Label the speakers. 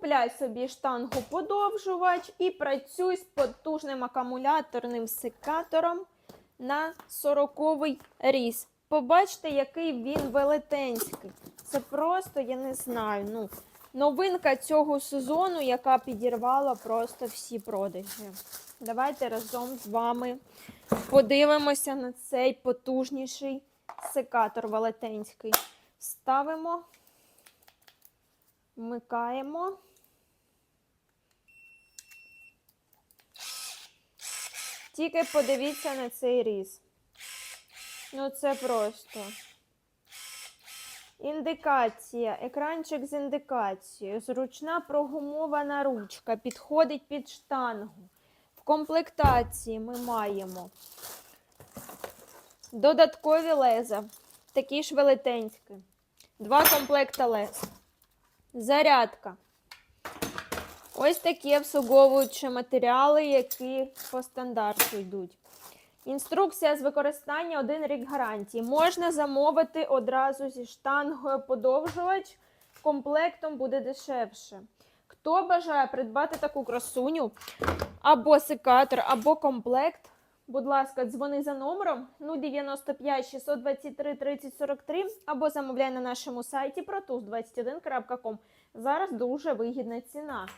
Speaker 1: Купляй собі штангу подовжувач і працюй з потужним акумуляторним секатором на 40-й різ. Побачите, який він велетенський. Це просто, я не знаю. ну, Новинка цього сезону, яка підірвала просто всі продажі. Давайте разом з вами подивимося на цей потужніший секатор велетенський. Ставимо, вмикаємо. Тільки подивіться на цей різ. Ну, це просто. Індикація, екранчик з індикацією, зручна прогумована ручка, підходить під штангу. В комплектації ми маємо додаткові леза, такі ж велетенські, два комплекта лез, зарядка. Ось такі обслуговуючі матеріали, які по стандарту йдуть. Інструкція з використання один рік гарантії. Можна замовити одразу зі штангою подовжувач. Комплектом буде дешевше. Хто бажає придбати таку красуню, або секатор, або комплект, будь ласка, дзвони за номером 095 623 30 43 або замовляй на нашому сайті protus21.com. Зараз дуже вигідна ціна.